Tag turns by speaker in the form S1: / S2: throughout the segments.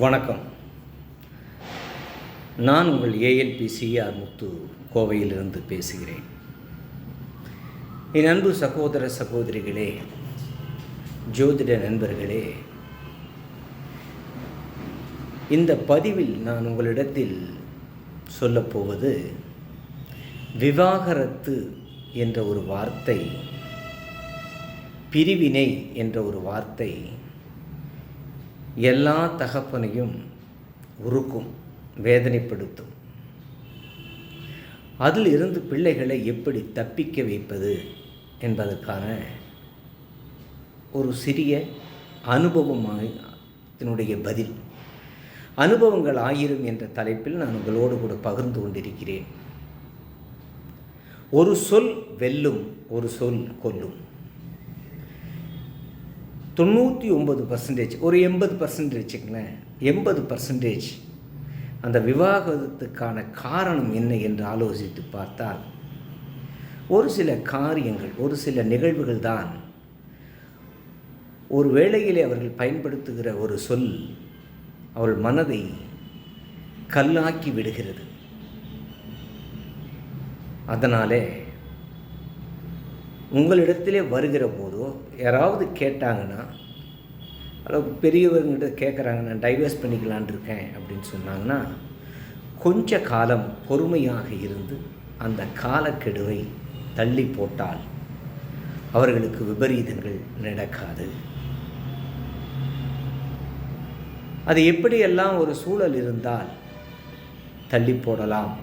S1: வணக்கம். நான் உங்கள் ஏஎல்பி சிஆர் முத்து கோவையிலிருந்து பேசுகிறேன். என் அன்பு சகோதர சகோதரிகளே ஜோதிட நண்பர்களே இந்த பதிவில் நான் உங்களிடத்தில் சொல்லப்போவது விவாகரத்து என்ற ஒரு வார்த்தை பிரிவினை என்ற ஒரு வார்த்தை எல்லா தகப்பனையும் உருக்கும் வேதனைப்படுத்தும். அதில் இருந்து பிள்ளைகளை எப்படி தப்பிக்க வைப்பது என்பதற்கான ஒரு சிறிய அனுபவத்தினுடைய பதில். அனுபவங்கள் ஆயிரும் என்ற தலைப்பில் நான் உங்களோடு கூட பகிர்ந்து கொண்டிருக்கிறேன். ஒரு சொல் வெல்லும் ஒரு சொல் கொல்லும். தொண்ணூற்றி ஒம்பது பர்சன்டேஜ் ஒரு எண்பது பர்சன்டேஜ் வச்சுக்கங்களேன். எண்பது பர்சன்டேஜ் அந்த விவாகத்துக்கான காரணம் என்ன என்று ஆலோசித்து பார்த்தால் ஒரு சில காரியங்கள் ஒரு சில நிகழ்வுகள் தான் ஒரு வேளையிலே அவர்கள் பயன்படுத்துகிற ஒரு சொல் அவள் மனதை கல்லாக்கி விடுகிறது. அதனாலே உங்களிடத்திலே வருகிற போதோ யாராவது கேட்டாங்கன்னா அளவுக்கு பெரியவர்கிட்ட கேட்குறாங்க நான் டைவர்ஸ் பண்ணிக்கலான் இருக்கேன் அப்படின்னு சொன்னாங்கன்னா கொஞ்ச காலம் பொறுமையாக இருந்து அந்த காலக்கெடுவை தள்ளி போட்டால் அவர்களுக்கு விபரீதங்கள் நடக்காது. அது எப்படியெல்லாம் ஒரு சூழல் இருந்தால் தள்ளி போடலாம்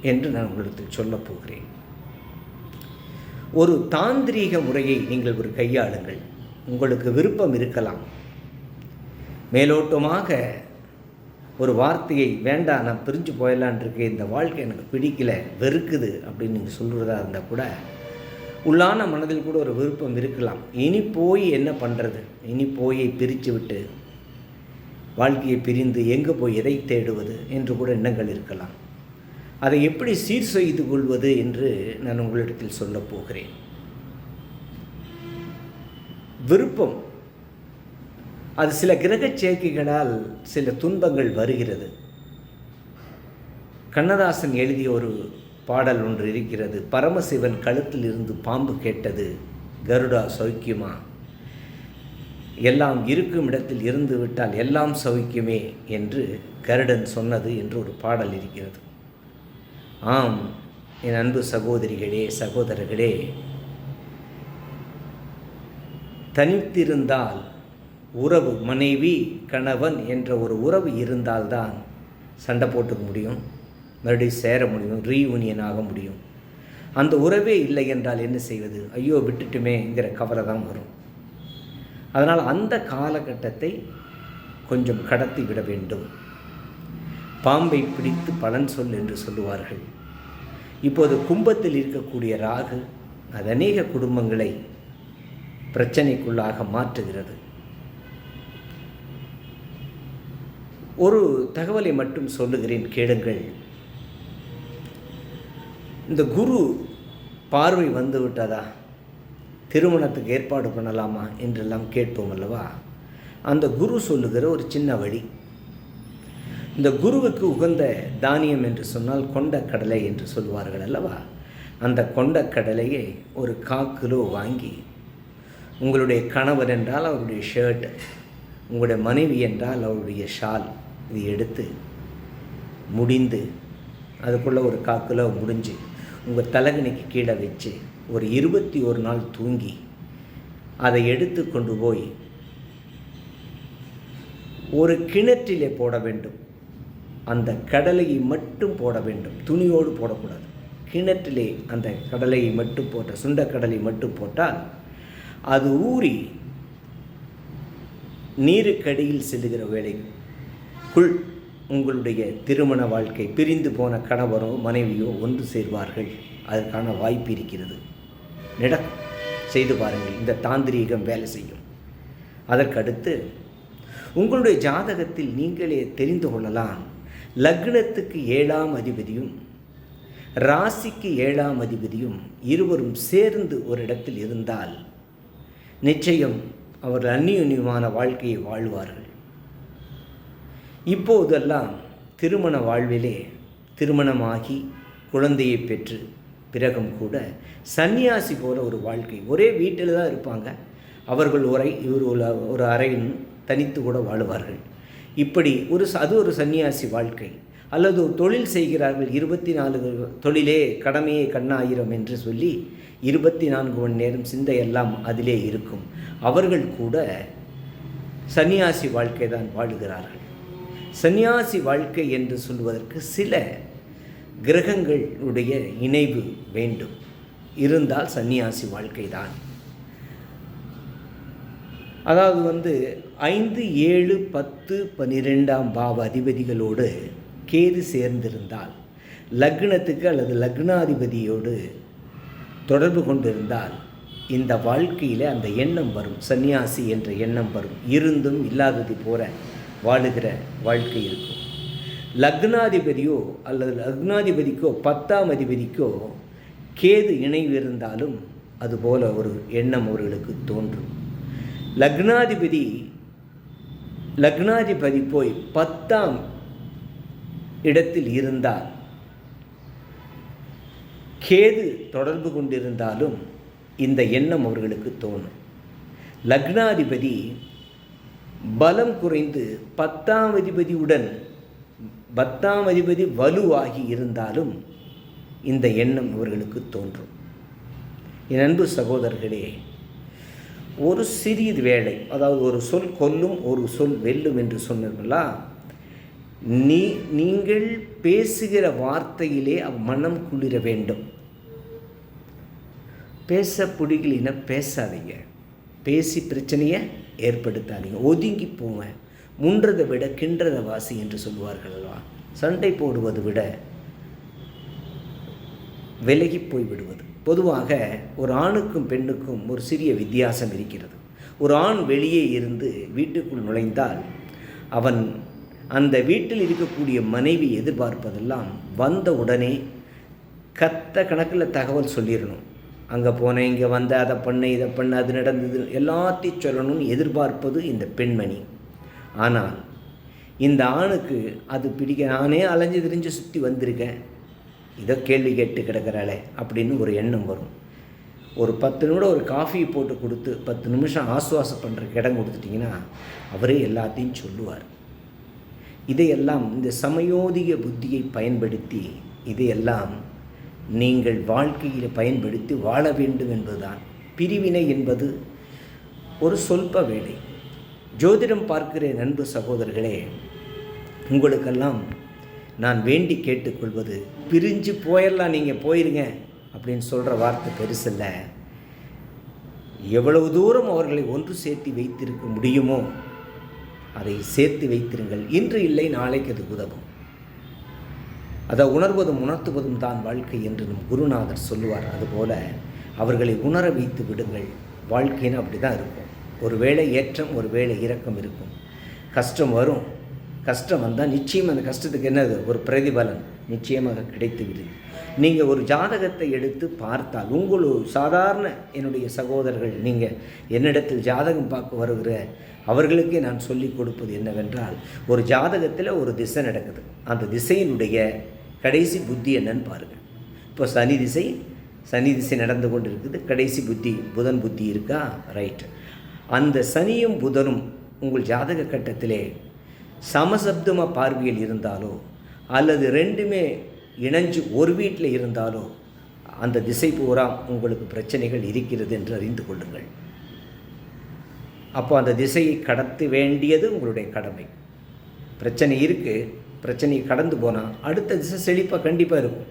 S1: என்று நான் உங்களுக்கு சொல்லப் போகிறேன். ஒரு தாந்திரீக முறையை நீங்கள் ஒரு கையாளுங்கள். உங்களுக்கு விருப்பம் இருக்கலாம். மேலோட்டமாக ஒரு வார்த்தையை வேண்டாம் நான் பிரிஞ்சு போயிடலான் இருக்கேன் இந்த வாழ்க்கை எனக்கு பிடிக்கல வெறுக்குது அப்படின்னு நீங்கள் சொல்கிறதா இருந்தால் கூட உள்ளான மனதில் கூட ஒரு விருப்பம் இருக்கலாம். இனி போய் என்ன பண்ணுறது இனி போயை பிரித்து விட்டு வாழ்க்கையை பிரிந்து எங்கே போய் எதை தேடுவது? என்று கூட எண்ணங்கள் இருக்கலாம். அதை எப்படி சீர் செய்து கொள்வது என்று நான் உங்களிடத்தில் சொல்லப் போகிறேன் விருப்பம். அது சில கிரக சேர்க்கைகளால் சில துன்பங்கள் வருகிறது. கண்ணதாசன் எழுதிய ஒரு பாடல் ஒன்று இருக்கிறது. பரமசிவன் கழுத்தில் இருந்து பாம்பு கேட்டது கருடா சௌக்கியமா? எல்லாம் இருக்கும் இடத்தில் இருந்து விட்டால் எல்லாம் சௌக்கியமே? என்று கருடன் சொன்னது என்று ஒரு பாடல் இருக்கிறது. ஆம் என் அன்பு சகோதரிகளே சகோதரர்களே. தனித்திருந்தால் உறவு மனைவி கணவன் என்ற ஒரு உறவு இருந்தால்தான் சண்டை போட்டுக்க முடியும் மறுபடியும் சேர முடியும் ரீயூனியன் ஆக முடியும். அந்த உறவே இல்லை என்றால் என்ன செய்வது? ஐயோ விட்டுட்டுமேங்கிற கவலை தான் வரும். அதனால் அந்த காலகட்டத்தை கொஞ்சம் கடத்தி விட வேண்டும். பாம்பை பிடித்து பலன் சொல் என்று சொல்லுவார்கள். இப்போது கும்பத்தில் இருக்கக்கூடிய ராகு அது அநேக குடும்பங்களை பிரச்சனைக்குள்ளாக மாற்றுகிறது. ஒரு தகவலை மட்டும் சொல்லுகிறேன் கேளுங்கள். இந்த குரு பார்வை வந்து விட்டதா? திருமணத்துக்கு ஏற்பாடு பண்ணலாமா என்றெல்லாம் கேட்போம் அல்லவா? அந்த குரு சொல்லுகிற ஒரு சின்ன வழி. இந்த குருவுக்கு உகந்த தானியம் என்று சொன்னால் கொண்ட கடலை என்று சொல்வார்கள் அல்லவா? அந்த கொண்ட கடலையை ஒரு கா கிலோ வாங்கி உங்களுடைய கணவர் என்றால் அவருடைய ஷர்ட் உங்களுடைய மனைவி என்றால் அவருடைய ஷால் இது எடுத்து முடிந்து அதுக்குள்ளே ஒரு காக்கிலோ முடிஞ்சு உங்கள் தலகணிக்கு கீழே வச்சு ஒரு இருபத்தி ஒரு நாள் தூங்கி அதை எடுத்து கொண்டு போய் ஒரு கிணற்றிலே போட வேண்டும். அந்த கடலையை மட்டும் போட வேண்டும். துணியோடு போடக்கூடாது. கிணற்றிலே அந்த கடலையை மட்டும் போட்ட சுண்டக்கடலை மட்டும் போட்டால் அது ஊறி நீருக்கடியில் செல்லுகிற வேலைக்குள் உங்களுடைய திருமண வாழ்க்கை பிரிந்து போன கணவரோ மனைவியோ ஒன்று சேர்வார்கள். அதற்கான வாய்ப்பு இருக்கிறது. நடக்கும். செய்து பாருங்கள். இந்த தாந்திரீகம் வேலை செய்யும். அதற்கடுத்து உங்களுடைய ஜாதகத்தில் நீங்களே தெரிந்து கொள்ளலாம். லக்னத்துக்கு ஏழாம் அதிபதியும் ராசிக்கு ஏழாம் அதிபதியும் இருவரும் சேர்ந்து ஒரு இடத்தில் இருந்தால் நிச்சயம் அவர்கள் அந்நியுன்யமான வாழ்க்கையை வாழ்வார்கள். இப்போதெல்லாம் திருமண வாழ்விலே திருமணமாகி குழந்தையை பெற்று பிறகும் கூட சந்நியாசி போல ஒரு வாழ்க்கை. ஒரே வீட்டில் தான் இருப்பாங்க. அவர்கள் ஒரை இவர் ஒரு- ஒரு அறையின் தனித்து கூட வாழுவார்கள். இப்படி ஒரு அது ஒரு சந்நியாசி வாழ்க்கை. அல்லது தொழில் செய்கிறார்கள் இருபத்தி நாலு தொழிலே கடமையே கண்ணாயிரம் என்று சொல்லி இருபத்தி நான்கு மணி நேரம் சிந்தையெல்லாம் அதிலே இருக்கும். அவர்கள் கூட சன்னியாசி வாழ்க்கை தான் வாழுகிறார்கள். சந்நியாசி வாழ்க்கை என்று சொல்வதற்கு சில கிரகங்களுடைய இணைவு வேண்டும். இருந்தால் சந்நியாசி வாழ்க்கை தான். அதாவது வந்து ஐந்து ஏழு பத்து பன்னிரெண்டாம் பாவ அதிபதிகளோடு கேது சேர்ந்திருந்தால் லக்னத்துக்கு அல்லது லக்னாதிபதியோடு தொடர்பு கொண்டிருந்தால் இந்த வாழ்க்கையில் அந்த எண்ணம் வரும். சன்னியாசி என்ற எண்ணம் வரும். இருந்தும் இல்லாதது போல வாழுகிற வாழ்க்கை இருக்கும். லக்னாதிபதியோ அல்லது லக்னாதிபதிக்கோ பத்தாம் அதிபதிக்கோ கேது இணைவு இருந்தாலும் அதுபோல ஒரு எண்ணம் அவர்களுக்கு தோன்றும். லக்னாதிபதி லக்னாதிபதி போய் பத்தாம் இடத்தில் இருந்தால் கேது தொடர்பு கொண்டிருந்தாலும் இந்த எண்ணம் அவர்களுக்கு தோணும். லக்னாதிபதி பலம் குறைந்து பத்தாம் அதிபதியுடன் பத்தாம் அதிபதி வலுவாகி இருந்தாலும் இந்த எண்ணம் இவர்களுக்கு தோன்றும். என் அன்பு சகோதரர்களே ஒரு சிறிது வேலை அதாவது ஒரு சொல் கொல்லும் ஒரு சொல் வெல்லும் என்று சொன்னீர்களா? நீ நீங்கள் பேசுகிற வார்த்தையிலே அவ் மனம் குளிர வேண்டும். பேச பிடிக்கலின்னா பேசாதீங்க. பேசி பிரச்சனையை ஏற்படுத்தாதீங்க. ஒதுங்கி போங்க. முன்றதை விட கின்றதை வாசி என்று சொல்வார்கள் அல்லவா? சண்டை போடுவதை விட விலகி போய் விடுவது பொதுவாக ஒரு ஆணுக்கும் பெண்ணுக்கும் ஒரு சிறிய வித்தியாசம் இருக்கிறது. ஒரு ஆண் வெளியே இருந்து வீட்டுக்குள் நுழைந்தால் அவன் அந்த வீட்டில் இருக்கக்கூடிய மனைவி எதிர்பார்ப்பதெல்லாம் வந்த உடனே கத்த கணக்கில் தகவல் சொல்லிடணும் அங்கே போனேன் இங்கே வந்த அதை பண்ண இதை பண்ண அது நடந்தது எல்லாத்தையும் சொல்லணும்னு எதிர்பார்ப்பது இந்த பெண்மணி. ஆனால் இந்த ஆணுக்கு அது பிடிக்க நானே அலைஞ்சு திரிஞ்சு சுற்றி வந்திருக்கேன். இதை கேள்வி கேட்டு கிடக்கிறாளே அப்படின்னு ஒரு எண்ணம் வரும். ஒரு பத்து நிமிடம் ஒரு காஃபி போட்டு கொடுத்து பத்து நிமிஷம் ஆசுவாசம் பண்ணுறக்கு இடம் கொடுத்துட்டிங்கன்னா அவரே எல்லாத்தையும் சொல்லுவார். இதையெல்லாம் இந்த சமயோதிக புத்தியை பயன்படுத்தி இதையெல்லாம் நீங்கள் வாழ்க்கையில் பயன்படுத்தி வாழ வேண்டும் என்பதுதான். பிரிவினை என்பது ஒரு சொல்ப வேலை. ஜோதிடம் பார்க்கிற நண்பு சகோதரர்களே உங்களுக்கெல்லாம் நான் வேண்டி கேட்டுக்கொள்வது பிரிஞ்சு போயிடலாம் நீங்கள் போயிருங்க அப்படின்னு சொல்கிற வார்த்தை பெருசில்ல எவ்வளவு தூரம் அவர்களை ஒன்று சேர்த்து வைத்திருக்க முடியுமோ அதை சேர்த்து வைத்திருங்கள். இன்று இல்லை நாளைக்கு அது உதவும். அதை உணர்வதும் உணர்த்துவதும் தான் வாழ்க்கை என்று நம் குருநாதர் சொல்லுவார். அதுபோல அவர்களை உணர வைத்து விடுங்கள். வாழ்க்கைன்னு அப்படி தான் இருக்கும். ஒரு வேளை ஏற்றம் ஒரு வேளை இறக்கம் இருக்கும். கஷ்டம் வரும். கஷ்டம் வந்தால் நிச்சயம் அந்த கஷ்டத்துக்கு என்னது? ஒரு பிரதிபலன் நிச்சயமாக கிடைத்து விடுது நீங்கள் ஒரு ஜாதகத்தை எடுத்து பார்த்தால் உங்கள் சாதாரண என்னுடைய சகோதரர்கள் நீங்கள் என்னிடத்தில் ஜாதகம் பார்க்க வருகிற அவர்களுக்கே நான் சொல்லிக் கொடுப்பது என்னவென்றால் ஒரு ஜாதகத்தில் ஒரு திசை நடக்குது. அந்த திசையினுடைய கடைசி புத்தி என்னன்னு பாருங்கள் இப்போ சனி திசை சனி திசை நடந்து கொண்டு இருக்குது கடைசி புத்தி புதன் புத்தி இருக்கா? ரைட் அந்த சனியும் புதனும் உங்கள் ஜாதக கட்டத்திலே சமசப்தமாக பார்வையில் இருந்தாலோ அல்லது ரெண்டுமே இணைஞ்சு ஒரு வீட்டில் இருந்தாலோ அந்த திசை பூரா உங்களுக்கு பிரச்சனைகள் இருக்கிறது என்று அறிந்து கொள்ளுங்கள். அப்போ அந்த திசையை கடத்த வேண்டியது உங்களுடைய கடமை. பிரச்சனை இருக்குது பிரச்சனையை கடந்து போனால் அடுத்த திசை செழிப்பாக கண்டிப்பாக இருக்கும்.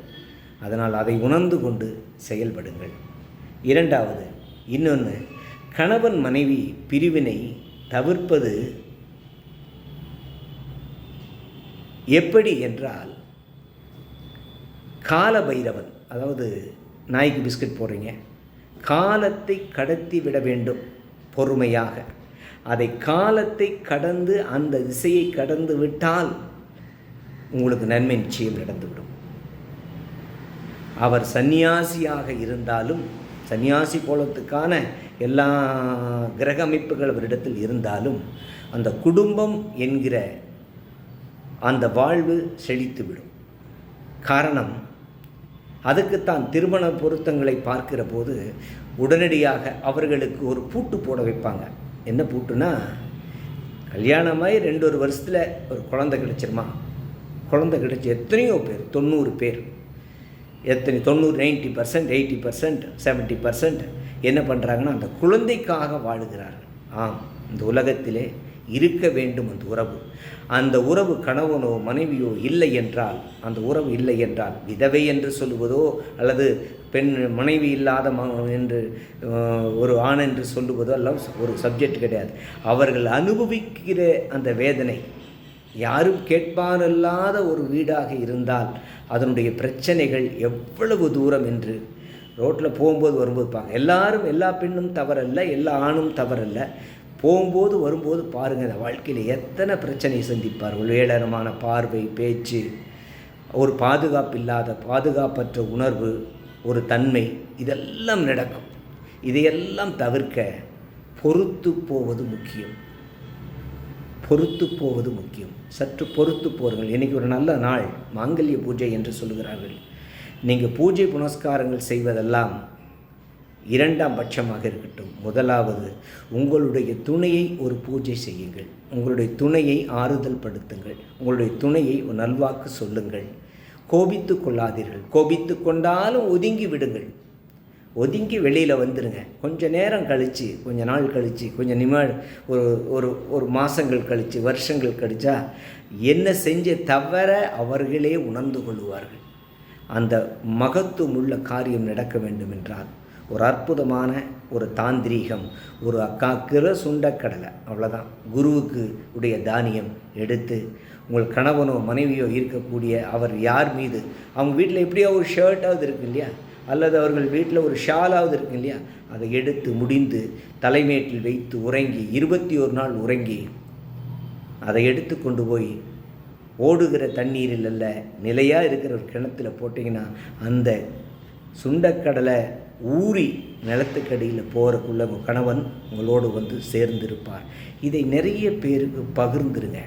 S1: அதனால் அதை உணர்ந்து கொண்டு செயல்படுங்கள். இரண்டாவது இன்னொன்று கணவன் மனைவி பிரிவினை தவிர்ப்பது எப்படி என்றால் கால பைரவன் அதாவது நாய்க்கு பிஸ்கட் போடுறீங்க காலத்தை கடத்தி விட வேண்டும் பொறுமையாக. அதை காலத்தை கடந்து அந்த திசையை கடந்து விட்டால் உங்களுக்கு நன்மை நிச்சயம் நடந்துவிடும். அவர் சந்நியாசியாக இருந்தாலும் சந்நியாசி கோலத்துக்கான எல்லா கிரக அமைப்புகள் அவரிடத்தில் இருந்தாலும் அந்த குடும்பம் என்கிற அந்த வாழ்வு செழித்துவிடும். காரணம் அதுக்குத்தான் திருமண பொருத்தங்களை பார்க்கிற போது உடனடியாக அவர்களுக்கு ஒரு பூட்டு போட வைப்பாங்க. என்ன பூட்டுனா கல்யாணமாகி ரெண்டு ஒரு வருஷத்தில் ஒரு குழந்தை கிடைச்சிருமா? குழந்தை கிடச்சி எத்தனையோ பேர் தொண்ணூறு பேர். எத்தனை தொண்ணூறு ninety percent eighty percent seventy percent என்ன பண்ணுறாங்கன்னா அந்த குழந்தைக்காக வாழுகிறார்கள். ஆம் இந்த உலகத்திலே இருக்க வேண்டும் அந்த உறவு. அந்த உறவு கணவனோ மனைவியோ இல்லை என்றால் அந்த உறவு இல்லை என்றால் விதவை என்று சொல்லுவதோ அல்லது பெண் மனைவி இல்லாத என்று ஒரு ஆண் என்று சொல்லுவதோ எல்லாம் ஒரு சப்ஜெக்ட் கிடையாது. அவர்கள் அனுபவிக்கிற அந்த வேதனை யாரும் கேட்பாரல்லாத ஒரு வீடாக இருந்தால் அதனுடைய பிரச்சனைகள் எவ்வளவு தூரம் என்று ரோட்டில் போகும்போது வரும்போது பார்க்க. எல்லாரும் எல்லா பெண்ணும் தவறல்ல எல்லா ஆணும் தவறல்ல. போகும்போது வரும்போது பாருங்கள் வாழ்க்கையில் எத்தனை பிரச்சனை சந்திப்பார்கள். ஏளனமான பார்வை பேச்சு ஒரு பாதுகாப்பு இல்லாத பாதுகாப்பற்ற உணர்வு ஒரு தன்மை இதெல்லாம் நடக்கும். இதையெல்லாம் தவிர்க்க பொறுத்து போவது முக்கியம். பொறுத்து போவது முக்கியம். சற்று பொறுத்து போருங்கள் இன்றைக்கி ஒரு நல்ல நாள் மாங்கல்ய பூஜை என்று சொல்கிறார்கள் நீங்கள் பூஜை புனஸ்காரங்கள் செய்வதெல்லாம் இரண்டாம் பட்சமாக இருக்கட்டும். முதலாவது உங்களுடைய துணையை ஒரு பூஜை செய்யுங்கள். உங்களுடைய துணையை ஆறுதல் படுத்துங்கள். உங்களுடைய துணையை ஒரு நல்வாக்கு சொல்லுங்கள். கோபித்து கொள்ளாதீர்கள். கோபித்து கொண்டாலும் ஒதுங்கி விடுங்கள். ஒதுங்கி வெளியில் வந்துடுங்க கொஞ்ச நேரம் கழித்து கொஞ்ச நாள் கழித்து கொஞ்சம் நிம ஒரு ஒரு ஒரு மாதங்கள் கழித்து வருஷங்கள் கழிச்சா என்ன செஞ்ச தவிர அவர்களே உணர்ந்து கொள்வார்கள். அந்த மகத்துவமுள்ள காரியம் நடக்க வேண்டும் என்றால் ஒரு அற்புதமான ஒரு தாந்திரீகம் ஒரு அக்காக்கிற சுண்டக்கடலை அவ்வளோதான் குருவுக்கு உடைய தானியம் எடுத்து உங்கள் கணவனோ மனைவியோ இருக்கக்கூடிய அவர் யார் மீது? அவங்க வீட்டில் எப்படியோ ஒரு ஷர்ட்டாவது இருக்கு இல்லையா? அல்லது அவர்கள் வீட்டில் ஒரு ஷாலாவது இருக்கு இல்லையா? அதை எடுத்து முடிந்து தலைமேட்டில் வைத்து உறங்கி இருபத்தி ஒரு நாள் உறங்கி அதை எடுத்து கொண்டு போய் ஓடுகிற தண்ணீரில் அல்ல நிலையாக இருக்கிற ஒரு கிணத்துல போட்டிங்கன்னா அந்த சுண்டக்கடலை ஊறி நிலத்துக்கடியில் போகிறக்குள்ள உங்கள் கணவன் உங்களோடு வந்து சேர்ந்திருப்பார். இதை நிறைய பேருக்கு பகிர்ந்துருங்க.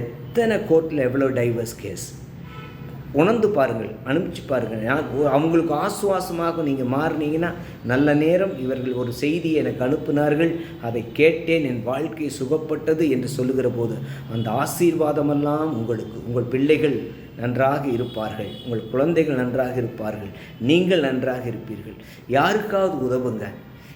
S1: எத்தனை கோர்ட்டில் எவ்வளோ டைவர்ஸ் கேஸ் உணர்ந்து பாருங்கள் அனுப்பிச்சு பாருங்கள். அவங்களுக்கு ஆசுவாசமாக நீங்கள் மாறினீங்கன்னா நல்ல நேரம் இவர்கள் ஒரு செய்தியை எனக்கு அனுப்பினார்கள். அதை கேட்டேன் என் வாழ்க்கை சுகப்பட்டது என்று சொல்லுகிற போது அந்த ஆசீர்வாதமெல்லாம் உங்களுக்கு உங்கள் பிள்ளைகள் நன்றாக இருப்பார்கள். உங்கள் குழந்தைகள் நன்றாக இருப்பார்கள். நீங்கள் நன்றாக இருப்பீர்கள். யாருக்காவது உதவுங்க.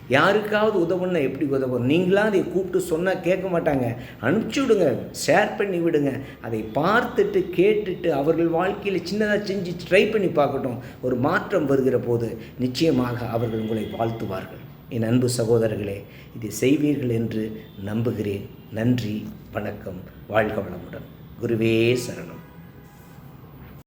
S1: யாருக்காவது உதவுன்னா எப்படி உதவும்? நீங்களா அதை கூப்பிட்டு சொன்னால் கேட்க மாட்டாங்க. அனுப்பிச்சி விடுங்க. ஷேர் பண்ணி விடுங்க. அதை பார்த்துட்டு கேட்டுட்டு அவர்கள் வாழ்க்கையில் சின்னதாக செஞ்சு ட்ரை பண்ணி பார்க்கட்டும். ஒரு மாற்றம் வருகிற போது நிச்சயமாக அவர்கள் உங்களை வாழ்த்துவார்கள். என் அன்பு சகோதரர்களே இதை செய்வீர்கள் என்று நம்புகிறேன். நன்றி வணக்கம். வாழ்க வளமுடன். குருவே சரணம்.